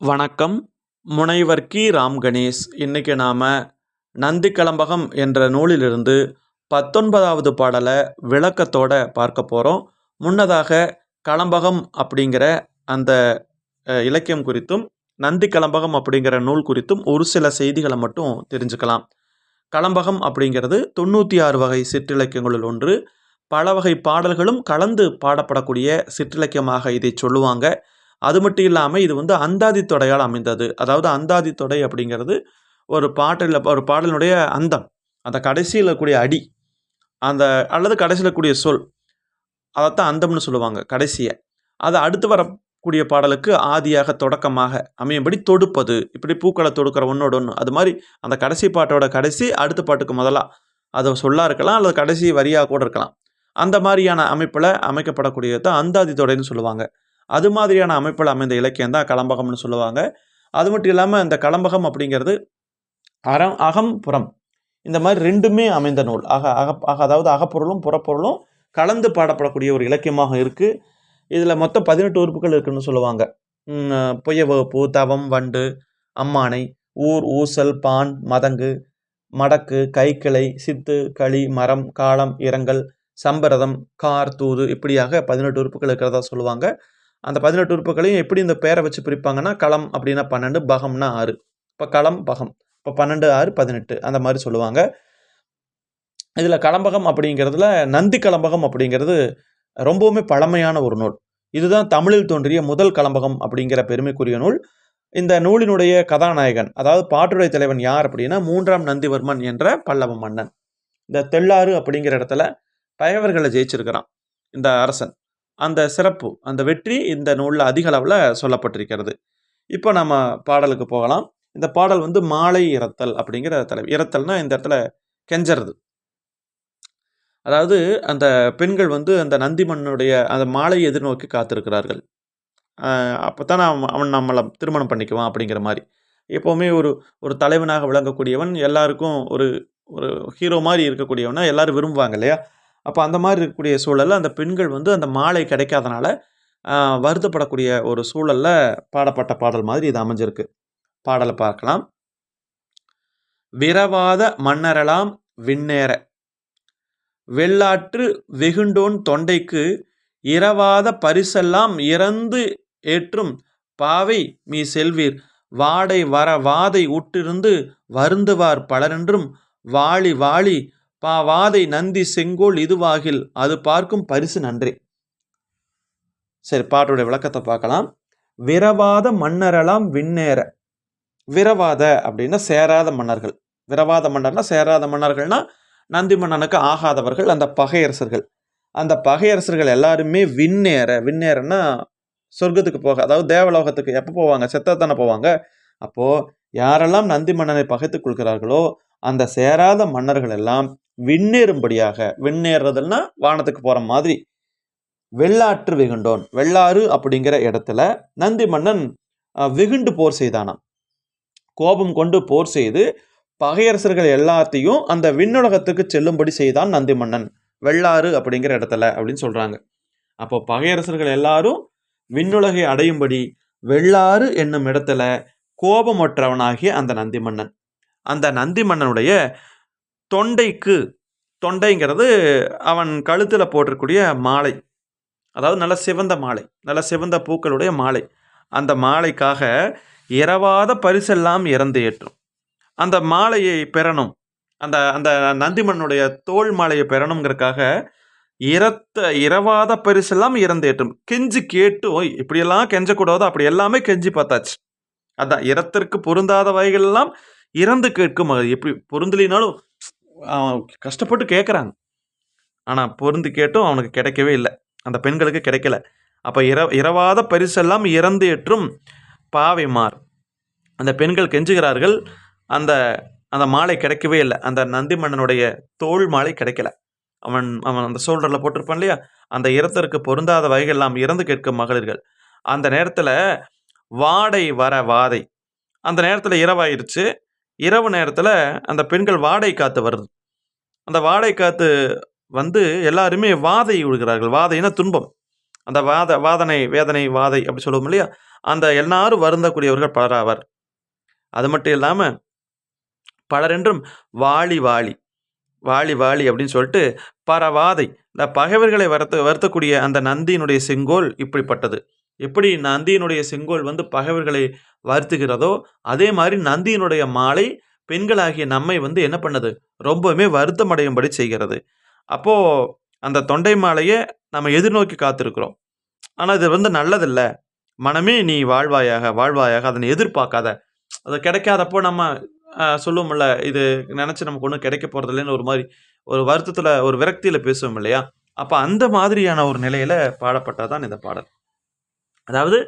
வணக்கம். முனைவர் கி. ராம் கணேஷ். இன்றைக்கி நாம் நந்தி கலம்பகம் என்ற நூலிலிருந்து பத்தொன்பதாவது பாடலை விளக்கத்தோட பார்க்க போகிறோம் முன்னதாக கலம்பகம் அப்படிங்கிற அந்த இலக்கியம் குறித்தும் நந்தி கலம்பகம் அப்படிங்கிற நூல் குறித்தும் ஒரு சில செய்திகளை மட்டும் தெரிஞ்சுக்கலாம். கலம்பகம் அப்படிங்கிறது தொண்ணூற்றி ஆறு வகை சிற்றிலக்கியங்களுள் ஒன்று. பல வகை பாடல்களும் கலந்து பாடப்படக்கூடிய சிற்றிலக்கியமாக இதை சொல்லுவாங்க. அது மட்டும் இல்லாமல் இது வந்து அந்தாதி தொடையால் அமைந்தது. அதாவது அந்தாதி தொடை அப்படிங்கிறது ஒரு பாட்டில் ஒரு பாடலினுடைய அந்தம். அந்த கடைசியில் கூடிய அடி அந்த அல்லது கடைசியில் கூடிய சொல் அதைத்தான் அந்தம்னு சொல்லுவாங்க கடைசியை. அது அடுத்து வரக்கூடிய பாடலுக்கு ஆதியாக தொடக்கமாக அமையும்படி தொடுப்பது. இப்படி பூக்களை தொடுக்கிற ஒன்றோட ஒன்று அது மாதிரி அந்த கடைசி பாட்டோட கடைசி அடுத்த பாட்டுக்கு முதலாக அதை சொல்லாக இருக்கலாம் அல்லது கடைசி வரியாக கூட இருக்கலாம். அந்த மாதிரியான அமைப்பில் அமைக்கப்படக்கூடியது தான் அந்தாதி தொடைன்னு சொல்லுவாங்க. அது மாதிரியான அமைப்பில் அமைந்த இலக்கியம் தான் கலம்பகம்னு சொல்லுவாங்க. அது மட்டும் இல்லாமல் இந்த கலம்பகம் அப்படிங்கிறது அறம் அகம் புறம். இந்த மாதிரி ரெண்டுமே அமைந்த நூல். அக அக அக அதாவது அகப்பொருளும் புறப்பொருளும் கலந்து பாடப்படக்கூடிய ஒரு இலக்கியமாக இருக்குது இதில் மொத்தம் பதினெட்டு உறுப்புகள் இருக்குன்னு சொல்லுவாங்க. உம், பொய்ய வகுப்பு தவம் வண்டு அம்மானை ஊர் ஊசல் பான் மதங்கு மடக்கு கைக்கிளை சித்து களி மரம் காலம் இரங்கல் சம்பரதம் கார் தூது இப்படியாக பதினெட்டு உறுப்புகள் இருக்கிறதா சொல்லுவாங்க. அந்த பதினெட்டு உறுப்புகளையும் எப்படி இந்த பேரை வச்சு பிரிப்பாங்கன்னா களம் அப்படின்னா பன்னெண்டு பகம்னா ஆறு. இப்போ களம் பகம். இப்போ பன்னெண்டு ஆறு பதினெட்டு அந்த மாதிரி சொல்லுவாங்க. இதில் களம்பகம் அப்படிங்கிறதுல நந்தி களம்பகம் அப்படிங்கிறது ரொம்பவுமே பழமையான ஒரு நூல். இதுதான் தமிழில் தோன்றிய முதல் களம்பகம் அப்படிங்கிற பெருமைக்குரிய நூல். இந்த நூலினுடைய கதாநாயகன் அதாவது பாட்டுடைய தலைவன் யார் அப்படின்னா மூன்றாம் நந்திவர்மன் என்ற பல்லவ மன்னன். இந்த தெள்ளாறு அப்படிங்கிற இடத்துல பகைவர்களை ஜெயிச்சிருக்கிறான் இந்த அரசன். அந்த சிறப்பு அந்த வெற்றி இந்த நூலில் அதிக அளவில் சொல்லப்பட்டிருக்கிறது. இப்போ நம்ம பாடலுக்கு போகலாம். இந்த பாடல் வந்து மாலை இறத்தல் அப்படிங்கிற தலைவர் இறத்தல்னா இந்த இடத்துல கெஞ்சறது. அதாவது அந்த பெண்கள் வந்து அந்த நந்தி மன்னனுடைய அந்த மாலை எதிர்நோக்கி காத்திருக்கிறார்கள். அப்போ தான் அவன் அவன் நம்மளை திருமணம் பண்ணிக்குவான் அப்படிங்கிற மாதிரி. எப்போவுமே ஒரு ஒரு தலைவனாக விளங்கக்கூடியவன் எல்லாருக்கும் ஒரு ஒரு ஹீரோ மாதிரி இருக்கக்கூடியவனா எல்லோரும் விரும்புவாங்க இல்லையா? அப்போ அந்த மாதிரி இருக்கக்கூடிய சூழலில் அந்த பெண்கள் வந்து அந்த மாலை கிடைக்காதனால வருத்தப்படக்கூடிய ஒரு சூழலில் பாடப்பட்ட பாடல் மாதிரி இது அமைஞ்சிருக்கு. பாடலை பார்க்கலாம். விரவாத மன்னரலாம் விண்ணேற. வெள்ளாற்று வெகுண்டோன் தொண்டைக்கு இரவாத பரிசெல்லாம் இறந்து ஏற்றும் பாவை மீ செல்வீர். வாடை வர வாதை உட்டிருந்து வருந்துவார் பலரென்றும் வாளி வாளி பா வாதை நந்தி செங்கோல் இதுவாகில் அது பார்க்கும் பரிசு நன்றி. சரி பாட்டுடைய விளக்கத்தை பார்க்கலாம். விரவாத மன்னரெல்லாம் விண்ணேற. விரவாத அப்படின்னா சேராத மன்னர்கள். விரவாத மன்னர்னா சேராத மன்னர்கள்னா நந்தி மன்னனுக்கு ஆகாதவர்கள் அந்த பகையரசர்கள். அந்த பகையரசர்கள் எல்லாருமே விண்ணேற. விண்ணேறன்னா சொர்க்கத்துக்கு போக அதாவது தேவலோகத்துக்கு எப்போ போவாங்க? செத்தத்தானே போவாங்க? அப்போது யாரெல்லாம் நந்தி மன்னனை பகைத்துக் கொள்கிறார்களோ அந்த சேராத மன்னர்கள் எல்லாம் விண்ணேறும்படியாக விண்ணேறதுன்னா வானத்துக்கு போகிற மாதிரி. வெள்ளாற்று வெகுண்டோன் வெள்ளாறு அப்படிங்கிற இடத்துல நந்தி மன்னன் வெகுண்டு போர் செய்தானாம். கோபம் கொண்டு போர் செய்து பகையரசர்கள் எல்லாத்தையும் அந்த விண்ணுலகத்துக்கு செல்லும்படி செய்தான் நந்தி மன்னன். வெள்ளாறு அப்படிங்கிற இடத்துல அப்படின்னு சொல்கிறாங்க அப்போ பகையரசர்கள் எல்லாரும் விண்ணுலகை அடையும்படி வெள்ளாறு என்னும் இடத்துல கோபமற்றவனாகிய அந்த நந்தி மன்னன். அந்த நந்தி மன்னனுடைய தொண்டைக்கு தொண்டைங்கிறது அவன் கழுத்தில் போட்டிருக்கூடிய மாலை. அதாவது நல்ல சிவந்த மாலை நல்ல சிவந்த பூக்களுடைய மாலை. அந்த மாலைக்காக இரவாத பரிசெல்லாம் இறந்து ஏற்றும். அந்த மாலையை பெறணும். அந்த அந்த நந்திமன்னுடைய தோல் மாலையை பெறணுங்கிறதுக்காக இரத்த இரவாத பரிசெல்லாம் இறந்து ஏற்றும். கெஞ்சி கேட்டு இப்படியெல்லாம் கெஞ்சக்கூடாதோ. அப்படி எல்லாமே கெஞ்சி பார்த்தாச்சு. அதான் இரத்திற்கு பொருந்தாத வகைகள் எல்லாம் இறந்து கேட்கும். அது எப்படி பொருந்தலினாலும் அவன் கஷ்டப்பட்டு கேட்குறாங்க ஆனால் பொருந்து கேட்டும் அவனுக்கு கிடைக்கவே இல்லை. அந்த பெண்களுக்கு கிடைக்கல. அப்போ இர இரவாத பரிசெல்லாம் இறந்து ஏற்றும் பாவைமார். அந்த பெண்கள் கெஞ்சுகிறார்கள். அந்த அந்த மாலை கிடைக்கவே இல்லை. அந்த நந்தி மன்னனுடைய தோல் மாலை கிடைக்கல. அவன் அவன் அந்த சோல்டரில் போட்டிருப்பான் இல்லையா? அந்த இரத்தருக்கு பொருந்தாத வகையெல்லாம் இறந்து கேட்கும் மகளிர்கள். அந்த நேரத்தில் வாடை வர வாதை. அந்த நேரத்தில் இரவாயிருச்சு. இரவு நேரத்தில் அந்த பெண்கள் வாடை காத்து வருது அந்த வாடை காத்து வந்து எல்லாருமே வாதை விடுகிறார்கள் வாதைனா துன்பம். அந்த வாத வாதனை வேதனை வாதை அப்படி சொல்லுவோம் இல்லையா? அந்த எல்லாரும் வருந்தக்கூடியவர்கள் பலராவர் அது மட்டும் இல்லாமல் பலரென்றும் வாளி வாளி வாளி வாளி அப்படின்னு சொல்லிட்டு பரவாதை இந்த பகைவர்களை வருத்த வருத்தக்கூடிய அந்த நந்தியினுடைய செங்கோல் இப்படிப்பட்டது. எப்படி நந்தியினுடைய செங்கோல் வந்து பகைவர்களை வருத்துகிறதோ அதே மாதிரி நந்தியினுடைய மாலை பெண்களாகிய நம்மை வந்து என்ன பண்ணுது? ரொம்பவுமே வருத்தமடையும்படி செய்கிறது. அப்போது அந்த தொண்டை மாலையை நம்ம எதிர்நோக்கி காத்திருக்கிறோம். ஆனால் இது வந்து நல்லதில்லை. மனமே நீ வாழ்வாயாக வாழ்வாயாக அதனை எதிர்பார்க்காத. அது கிடைக்காதப்போ நம்ம சொல்லுவோம்ல இது நினச்சி நமக்கு ஒன்றும் கிடைக்க போகிறதில்லன்னு ஒரு மாதிரி ஒரு வருத்தத்தில் ஒரு விரக்தியில் பேசுவோம் இல்லையா? அப்போ அந்த மாதிரியான ஒரு நிலையில் பாடப்பட்டதான் இந்த பாடல். அதாவது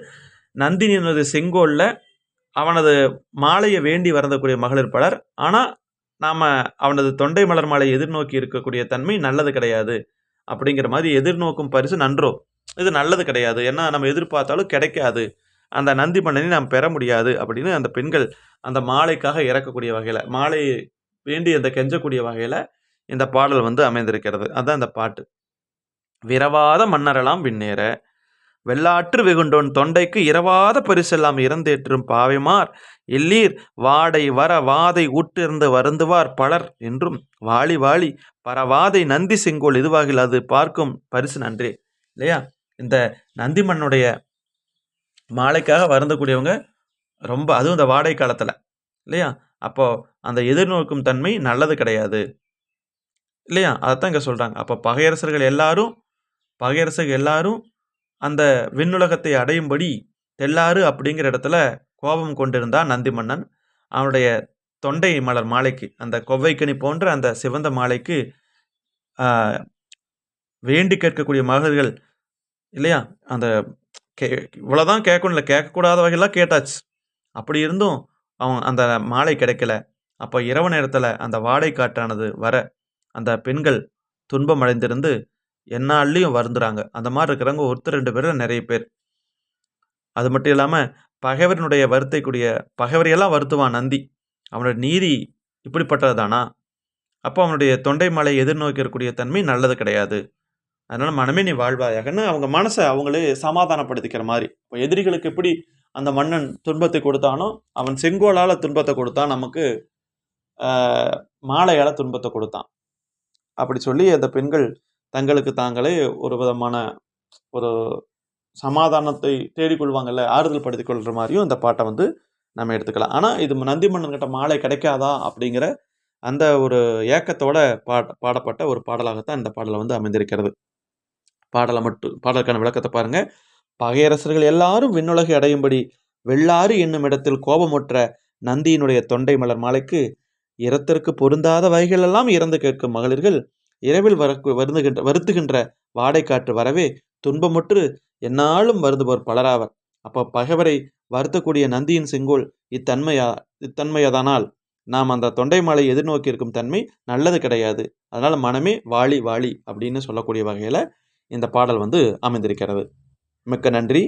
நந்தினியினது செங்கோலில் அவனது மாலையை வேண்டி வரதக்கூடிய மகளிர் பலர் ஆனால் நாம் அவனது தொண்டை மலர் மாலை எதிர்நோக்கி இருக்கக்கூடிய தன்மை நல்லது கிடையாது. அப்படிங்கிற மாதிரி எதிர்நோக்கும் பரிசு நன்றோ? இது நல்லது கிடையாது. ஏன்னா நம்ம எதிர்பார்த்தாலும் கிடைக்காது. அந்த நந்தி மன்னனை நாம் பெற முடியாது அப்படின்னு அந்த பெண்கள் அந்த மாலைக்காக இறக்கக்கூடிய வகையில் மாலை வேண்டி அந்த கெஞ்சக்கூடிய வகையில் இந்த பாடல் வந்து அமைந்திருக்கிறது. அதுதான் இந்த பாட்டு. விரவாத மன்னரெல்லாம் விண்ணேற வெள்ளாற்று வெகுண்டோன் தொண்டைக்கு இரவாத பரிசெல்லாம் இறந்தேற்றும் பாவைமார். எல்லீர் வாடை வர வாதை ஊட்டிருந்து வருந்துவார் பலர் என்றும் வாளி வாளி பரவாதை நந்தி செங்கோல் இதுவாகில் அது பார்க்கும் பரிசு நன்றே. இல்லையா? இந்த நந்திமன்னுடைய மாலைக்காக வருந்தக்கூடியவங்க ரொம்ப அதுவும் இந்த வாடகை காலத்தில். இல்லையா? அப்போ அந்த எதிர்நோக்கும் தன்மை நல்லது கிடையாது. இல்லையா? அதைத்தான் இங்கே சொல்கிறாங்க அப்போ பகையரசர்கள் எல்லாரும் பகையரசர்கள் எல்லாரும் அந்த விண்ணுலகத்தை அடையும்படி தெல்லாறு அப்படிங்கிற இடத்துல கோபம் கொண்டிருந்தான் நந்தி மன்னன் அவனுடைய தொண்டை மலர் மாலைக்கு அந்த கொவ்வைக்கனி போன்ற அந்த சிவந்த மாலைக்கு வேண்டி கேட்கக்கூடிய மகள்கள் இல்லையா? அந்த கே இவ்வளோதான் கேட்கணும் இல்லை கேட்கக்கூடாத வகையெல்லாம் கேட்டாச்சு. அப்படி இருந்தும் அவன் அந்த மாலை கிடைக்கல. அப்போ இரவு நேரத்தில் அந்த வாடை காற்றானது வர அந்த பெண்கள் துன்பம் அடைந்திருந்து எந்நாள்லையும் வருந்துறாங்க. அந்த மாதிரி இருக்கிறவங்க ஒருத்தர் ரெண்டு பேர் நிறைய பேர். அது மட்டும் இல்லாமல் பகைவரினுடைய வருத்தைக்கூடிய பகைவரையெல்லாம் வருத்துவான் நந்தி. அவனுடைய நீதி இப்படிப்பட்டது தானா அப்போ அவனுடைய தொண்டை மலை எதிர்நோக்கி இருக்கக்கூடிய தன்மை நல்லது கிடையாது. அதனால் மனமே நீ வாழ்வாயாகன்னு அவங்க மனசை அவங்களே சமாதானப்படுத்திக்கிற மாதிரி. இப்போ எதிரிகளுக்கு எப்படி அந்த மன்னன் துன்பத்தை கொடுத்தானோ அவன் செங்கோலால் துன்பத்தை கொடுத்தான் நமக்கு மாலையால் துன்பத்தை கொடுத்தான். அப்படி சொல்லி அந்த பெண்கள் தங்களுக்கு தாங்களே ஒரு விதமான ஒரு சமாதானத்தை தேடிக்கொள்வாங்கல்ல ஆறுதல் படுத்திக் கொள்கிற மாதிரியும் இந்த பாட்டை வந்து நம்ம எடுத்துக்கலாம். ஆனால் இது நந்தி மன்னன்கிட்ட மாலை கிடைக்காதா அப்படிங்கிற அந்த ஒரு ஏக்கத்தோட பாட பாடப்பட்ட ஒரு பாடலாகத்தான் இந்த பாடலை வந்து அமைந்திருக்கிறது. பாடலை மட்டும் பாடலுக்கான விளக்கத்தை பாருங்கள் பகையரசர்கள் எல்லாரும் விண்ணுலகை அடையும்படி வெள்ளாறு என்னும் இடத்தில் கோபமுற்ற நந்தியினுடைய தொண்டை மலர் மாலைக்கு இரத்திற்கு பொருந்தாத வகைகளெல்லாம் இறந்து கேட்கும் மகளிர்கள் இரவில் வர வருந்துகின்ற வருத்துகின்ற வாடை காற்று வரவே துன்பமுற்று எந்நாளும் வருந்துபவர் பலராவர். அப்போ பகைவரை வருத்தக்கூடிய நந்தியின் செங்கோல் இத்தன்மையா இத்தன்மையதானால் நாம் அந்த தொண்டை மாலை எதிர்நோக்கி இருக்கும் தன்மை நல்லது கிடையாது. அதனால் மனமே வாளி வாளி அப்படின்னு சொல்லக்கூடிய வகையில் இந்த பாடல் வந்து அமைந்திருக்கிறது. மிக்க நன்றி.